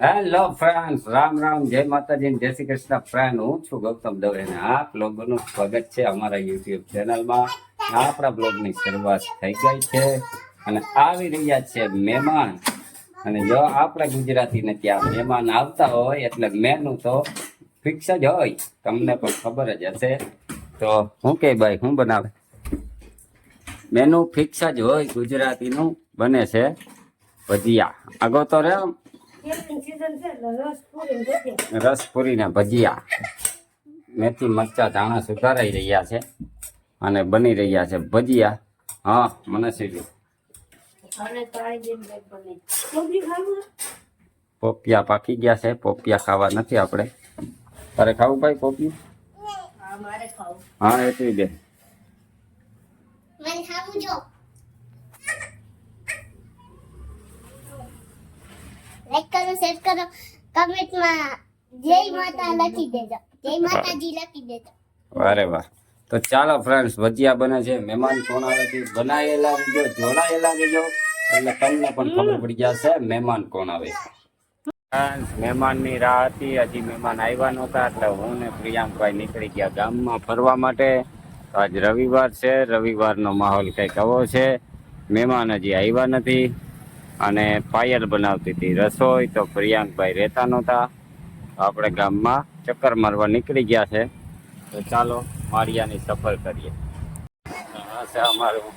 Hello friends Ram Ram. જય માતાજી જય શ્રી કૃષ્ણ. ફ્રેન્ડ, હું છું ગૌતમ દવે ને આ બ્લોગનું સ્વાગત છે અમારા યુટ્યુબ ચેનલમાં. આપણા બ્લોગની શરૂઆત થઈ ગઈ છે અને આવી રહ્યા છે મહેમાન. અને જો આપણે ગુજરાતીને ત્યાં મહેમાન આવતા હોય, એટલે મેનુ તો ફિક્સ જ હોય. તમને પણ ખબર જ હશે. તો હું કે ભાઈ, હું બનાવે? મેનુ ફિક્સ જ હોય, ગુજરાતીનું બને છે ભજીયા. આગો તો રે આમ રસ પૂરી ને ભજીયા. મેથી મરચા ધાણા સુધારાઈ રહ્યા છે અને બની રહ્યા છે ભજીયા. હા મને સીધું. પોપિયા પાકી ગયા છે. પોપિયા ખાવા નથી આપણે. તારે ખાવું ભાઈ પોપિયું? હા એટલી દે મને ખાવું જો. લાઈક કરો શેર કરો કમેન્ટમાં જય માતા લખી દેજો. જય માતાજી લખી દેજો. વારે વાહ. તો ચાલો ફ્રેન્ડ્સ ભજીયા બને છે. મહેમાન કોણ આવે છે બનાયેલા રહેજો જોડાયેલા રહેજો એટલે તમને પણ ખબર પડી જશે, મહેમાન કોણ આવે છે મહેમાનની રાહ હતી. હજી મહેમાન આવ્યા નહોતા, એટલે હું ને પ્રિયાંકભાઈ નીકળી ગયા ગામમાં ફરવા માટે. આજ રવિવાર છે. રવિવારનો માહોલ કંઈક આવો છે. મહેમાન હજી આવ્યા નથી. અને પાયલ બનાવતી હતી. રસોઈ તો પ્રિયાંકભાઈ રહેતા નહોતા. આપણે ગામમાં ચક્કર મારવા નીકળી ગયા છે. તો ચાલો માળિયાની સફર કરીએ. અમારું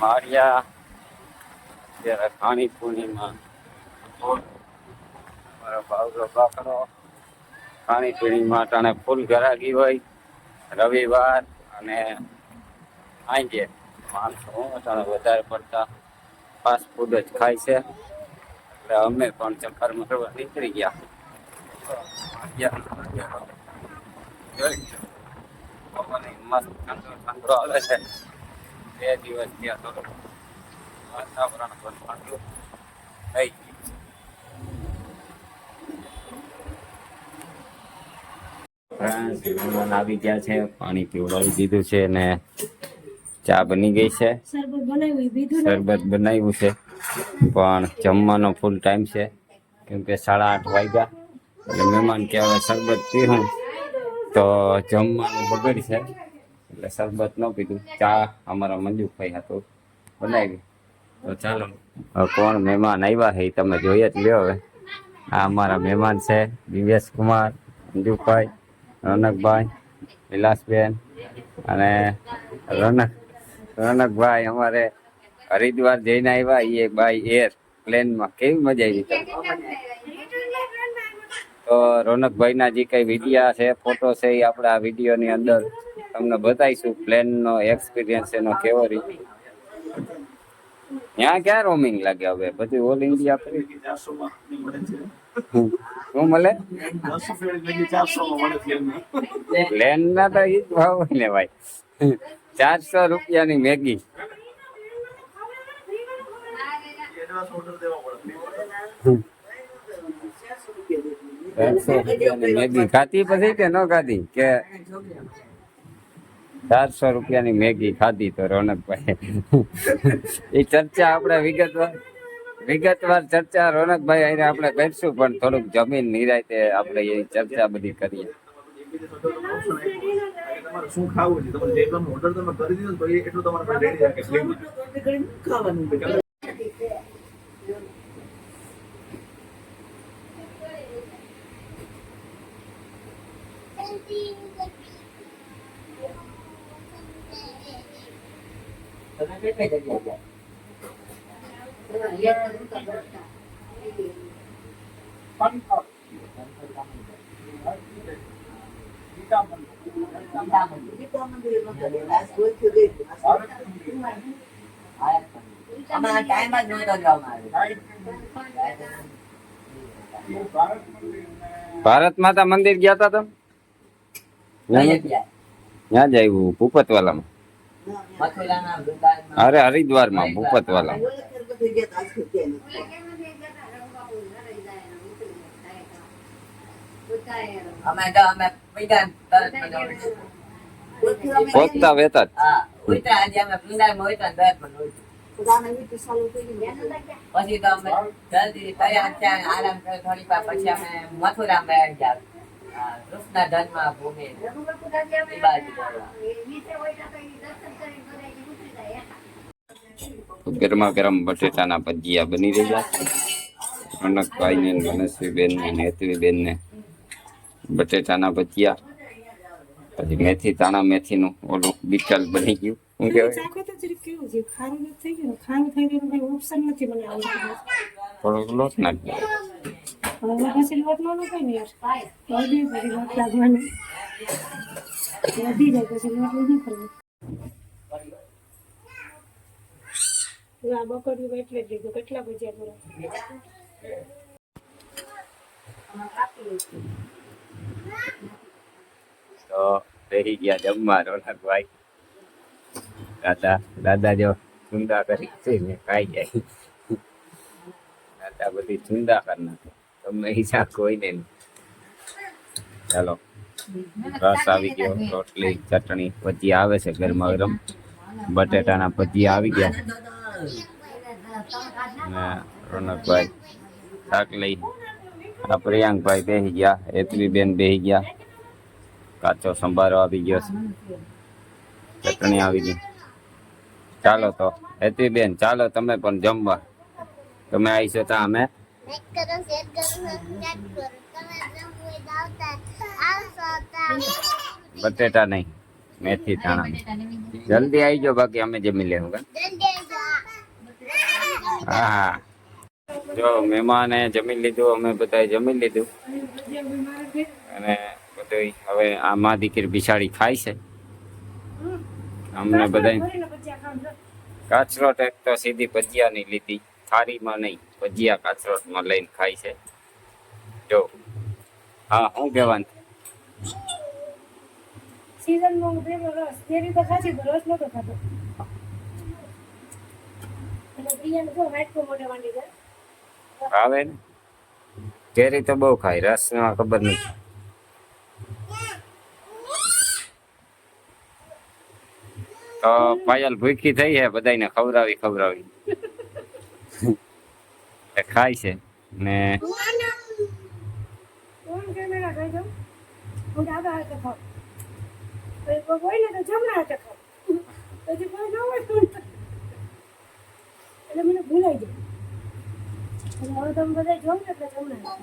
માળિયા. જ્યારે ખાણી પૂણીમાં મારો બાવરો બાકડો ખાણી પીણીમાં અટાણે ફૂલ ઘરાગી હોય. રવિવાર અને આંજે. માણસો અટાણે વધારે પડતા. ફાસ્ટ ફૂડ જ ખાય છે. એટલે અમે પણ ચક્કર મારવા નીકળી ગયા. મસ્ત ઠંડો ઠંડો આવે છે. બે દિવસ ત્યાં થોડું વાતાવરણ પણ ઠંડુ થઈ ગયું છે. આવી ગયા છે. પાણી પીવડાવી દીધું છે અને ચા બની ગઈ છે. શરબત બનાવ્યું છે. પણ જમવાનો ફૂલ ટાઈમ છે. કેમ કે સાડા આઠ વાગ્યા. એટલે મહેમાન કે હવે શરબત પીવું તો જમવાનું બગડશે એટલે શરબત ન પીધું. ચા અમારા મંજુભાઈ હતું બનાવી. તો ચાલો કોણ મહેમાન આવ્યા છે તમે જોઈએ જ લ્યો હવે. આ અમારા મહેમાન છે. દિવ્યેશ કુમાર મંજુભાઈ રોનકભાઈ વિલાસબેન અને રોનક. રોનકભાઈ અમારે હરિદ્વાર જઈને આવ્યા એ બાય એર પ્લેનમાં કેવી મજા આવી? તો રોનકભાઈના જે કઈ વિડીયા છે ફોટો છે એ આપણે આ વિડીયોની અંદર તમને બતાવીશું પ્લેનનો એક્સપિરિયન્સ એનો કેવો રહી ત્યાં ક્યાં રોમિંગ લાગે હવે? બધું ઓલ ઇન્ડિયા ફરી શું મળે? પ્લેન ના તો એ જ ભાવ ને ભાઈ. ચારસો રૂપિયાની મેગી. મેગી. ખાધી પછી કે ન ખાધી? કે ચારસો રૂપિયાની મેગી ખાધી તો રોનકભાઈ એ ચર્ચા આપણે વિગતવાર વિગતવાર ચર્ચા રોનકભાઈ આપણે કરીશું, પણ થોડુંક જમીન નિરાયતે આપણે એ ચર્ચા બધી કરીએ. શું ખાવું છે? તમારે જે પણ ઓર્ડર તમે કરી દીધો તો એટલું તમારે પાસે રેડી રાખે. છે ખાવાનું અમારા ટાઈમ જ નહોતો જો ભારત માતા મંદિર ગયા હતા તમે? ત્યાં જ આવ્યું ભૂપતવાલામાં. અરે હરિદ્વારમાં ભૂપતવાલામાં અમે તો અમે પૈસા તરત બનાવીશું. વેતા હા ઉલટા આજે અમે વૃંદાવનમાં હોય તો તરત પછી તો અમે જલ્દી તૈયાર થયા આરામ કર્યો થોડીક વાર પછી અમે મથુરા માં ગયા. આ કૃષ્ણ જન્મ ભૂમિ. એ બાજુ ગયા. ગરમા ગરમ બટેટાના ભજીયા બની રહ્યા છે. અનકભાઈ ને ગણેશભાઈ બેન ને હેતવીબેન ને બટેટાના ભજીયા પછી મેથી તાણા મેથીનું ઓલું બીટલ બની ગયું. શું કહેવાય? થોડોક લોટ નાખી બકડીયું એટલે જ લીધું. કેટલા ભજીયા પૂરા તો રહી ગયા જમવા રોનકભાઈ દાદા દાદા જો ચુંદા કરી ને, ખાઈ જાય. દાદા બધી ચુંદા કરી નાખે. તમને હિસાબ કોઈને નહીં. ચાલો રસ આવી ગયો. રોટલી, ચટણી, ભજીયા આવે છે ગરમા ગરમ. બટેટાના ભજીયા આવી ગયા. રોનકભાઈ શાક લઈ. આ પ્રિયાંકભાઈ બેસી ગયા હેતવી બેન બેસી ગયા. કાચો સંભારો આવી ગયો છે. ચટણી આવી ગઈ. ચાલો તો હેતવી બેન ચાલો તમે પણ જમવા. તમે આવીશો ત્યાં અમે? બટેટા નહીં મેથી ધાણા જલ્દી આવી જાઓ બાકી અમે જમી લેવું? હા હા. જો મહેમાને જમી લીધું, અમે બધાએ જમી લીધું. અને બધું હવે આ મા દીકરી બિસાડી ખાય છે. અમને બધા કાચરોટ એક તો સીધી ભજીયાની લીધી, થાળીમાં નહીં, ભજીયા કાચરોટમાં લઈને ખાય છે. જો, હા શું કહેવાનું સીઝનમાં હું રસ, કેરી તો ખાધી રસ નતો ખાતો એટલે પ્રિયાને જો વાટકો મોઢે માંડી જાય. આવે ને? કેરી તો બહુ ખાય રસ ખબર નથી. તો પાયલ ભૂખી થઈ છે બધાને ખવડાવી ખવડાવી. ખાય છે, ને ભૂલાઈ જાય. હવે તમે બધા જોઉં ને એટલે જમણા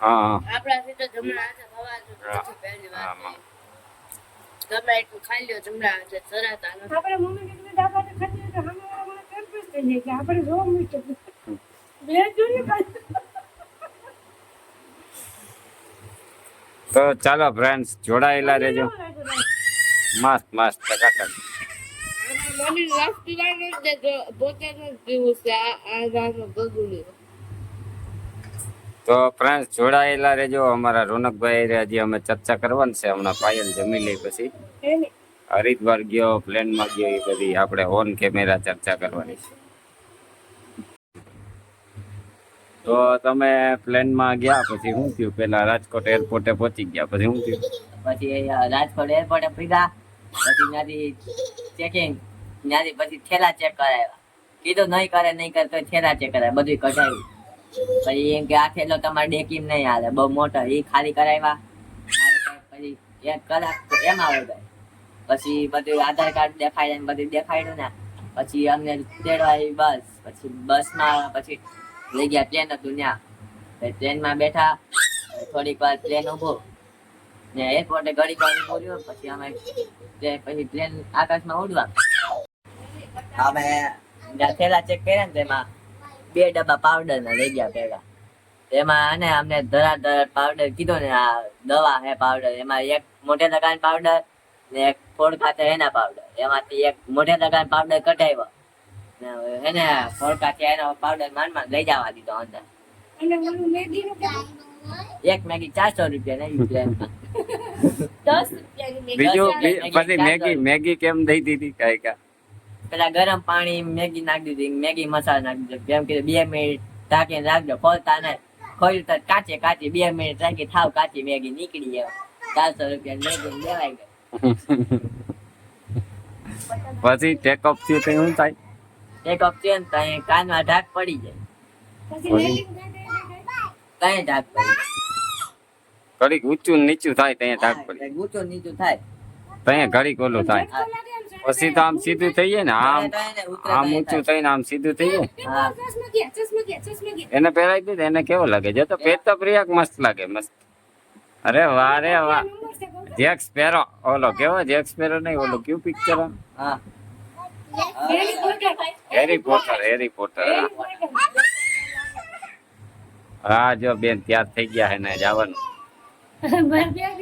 હા હા. આપણાથી તો જમણા હાથે ખવાતું પહેલી વાત ગમે એટલું ખાઈ લ્યો જમણા હાથે સરાતા નથી. આપણે મમ્મી કેટલી ડાબા હાથે ખાતી તો સામે વાળા કન્ફ્યુઝ થઈ જાય કે આપણે જોવા મળ્યું બે જોઈએ કાંઈ તો ચાલો ફ્રેન્ડ્સ જોડાયેલા રહેજો. મસ્ત મસ્ત ટકાટક મને રસ પીવાનો જ દેજો પોતે જ પીવું છે આ તો ફ્રેન્ડ્સ જોડાયેલા રહેજો અમારા રોનકભાઈ હજી અમે ચર્ચા કરવાની છે હમણાં પાયલ જમી લઈ પછી હરિદ્વાર ગયો પ્લેનમાં ગયો એ બધી આપણે ઓન કેમેરા ચર્ચા કરવાની છે તો તમે પ્લેનમાં ગયા પછી શું થયું પેલા રાજકોટ એરપોર્ટે પહોંચી ગયા પછી શું થયું પછી અહીંયા રાજકોટ એરપોર્ટે પીધા પછી ત્યાંથી ચેકિંગ ત્યાંથી પછી થેલા ચેક કરાવ્યા. કીધું, નહીં કરે નહીં કરે, તો થેલા ચેક કરાય બધું કઢાવ્યું. પછી એમ કે આ થેલો તમારે ડેકીમ નહીં હાલે. બહુ મોટો એ ખાલી કરાવ્યા. પછી એક કલાક એમ આવે ભાઈ. પછી બધું આધાર કાર્ડ દેખાય ને બધું દેખાડ્યું ને, પછી અમને તેડવા આવી બસ. પછી બસમાં, પછી લઈ ગયા ટ્રેન હતું ત્યાં. ટ્રેનમાં બેઠા થોડીક વાર ટ્રેન ઊભો ને એરપોર્ટે ઘડી વાર બોલ્યો પછી અમે પછી પ્લેન આકાશમાં ઉડવા. અમે જ્યાં થેલા ચેક કર્યા ને તેમાં બે ડબ્બા પાવડર ના લઈ ગયા પેલા એમાં અને અમને ધરા ધરા પાવડર કીધો ને આ દવા હે પાવડર એમાં એક મોઢે લગાન પાવડર ને એક ફોડ ખાતે એના પાવડર એમાંથી એક મોઢે લગાન પાવડર કઢાવ્યો. ને એને ફોડ ખાતે એનો પાવડર માન માન લઈ જવા દીધો અંદર. એક મેગી ચારસો રૂપિયા નહીં પ્લેન દસ રૂપિયા પછી મેગી મેગી કેમ દઈ દીધી કઈ કા પેલા ગરમ પાણી મેગી નાખી દીધી મેગી મસાલા નાખી દીધો. કેમ કે બે મિનિટ ઢાંકીને રાખજો ખોલતા ને ખોલ્યું તો કાચે કાચી બે મિનિટ રાખી થાવ કાચી મેગી નીકળી જાય ચારસો રૂપિયા મેગી લેવાય ગઈ. પછી ટેકઅપ થયું તો શું થાય? ટેક ઓફ થયું તો અહીં કાનમાં ઢાક પડી જાય. ત્યાં કઈ ઢાક પડી કડીક ઊંચું નીચું થાય ત્યાં ઢાક પડી ઊંચું નીચું થાય. ત્યાં ઘડીક ઓલું થાય. ઝટકો લાગે એમ side પછી તો આમ સીધું થઈ જાય ને આમ તો એને ઉતરે આમ તો એ ઊંચું થાય. થઈને આમ સીધું થઈ જાય હા. ચશ્મા ગયા ચશ્મા ગયા ચશ્મા ગયા એને પહેરાવી દીધું એને કેવો લાગે? જો તો પેટ પ્રિયાક મસ્ત લાગે મસ્ત. અરે વાહ રે વાહ. નંબર છે કહું તો. જેક્સ પેરો ઓલો કેવો? જેક્સ પેરો નહીં ઓલો કયું પિક્ચર હા. Harry Potter. Harry Potter Harry Potter Harry Potter. હા જો બેન તૈયાર થઈ ગયા હે ને જવાનું.